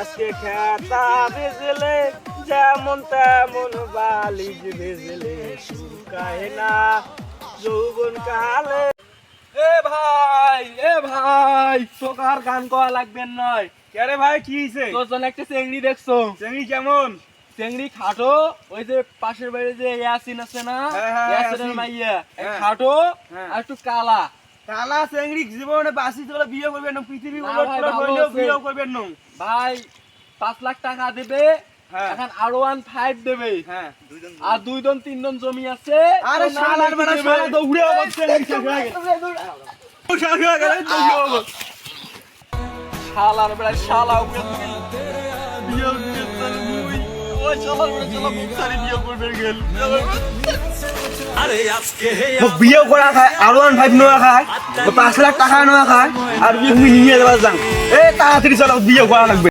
আজকে খেতা ভেজলে যেমন তেমন বালিশ ভেজলে শুকায় না যৌবন কালে। এ ভাই এ ভাই আর গান করা লাগবে নয়। কে ভাই কি হইছে? তোর জন্য একটা চেংড়ি দেখছ। চেঙ্গি কেমন? চেংড়ি খাটো ওই যে পাশের বাড়ি যে ইয়াসিন আছে না হ্যাঁ, হ্যাঁ, ইয়াসিনের মাইয়া হ্যাঁ। খাটো হ্যাঁ। আর একটু কালা। কালা চেঙ্গি জীবনে বাসি তোলা বিয়ে করবেন না পৃথিবী। বিয়েও করবেন না। ভাই পাঁচ লাখ টাকা দেবে হ্যাঁ। এখন আরও ওয়ান ফাইভ দেবে। হ্যাঁ। আর দুই জন তিনজন জমি আছে। আরে শালার শালা দৌড়ে দৌড়ে। শালার বেড়া শালা উড়ে বিয়ে ওই শালার বেড়া বিয়ে করবে গেল। ও বিয়ে করা খায় আরও ওয়ান ফাইভ নেওয়া খায় পাঁচ লাখ টাকা নেওয়া খায় আর নিয়ে যাবার যান এ তাড়াতাড়ি চলো বিয়ে করা লাগবে।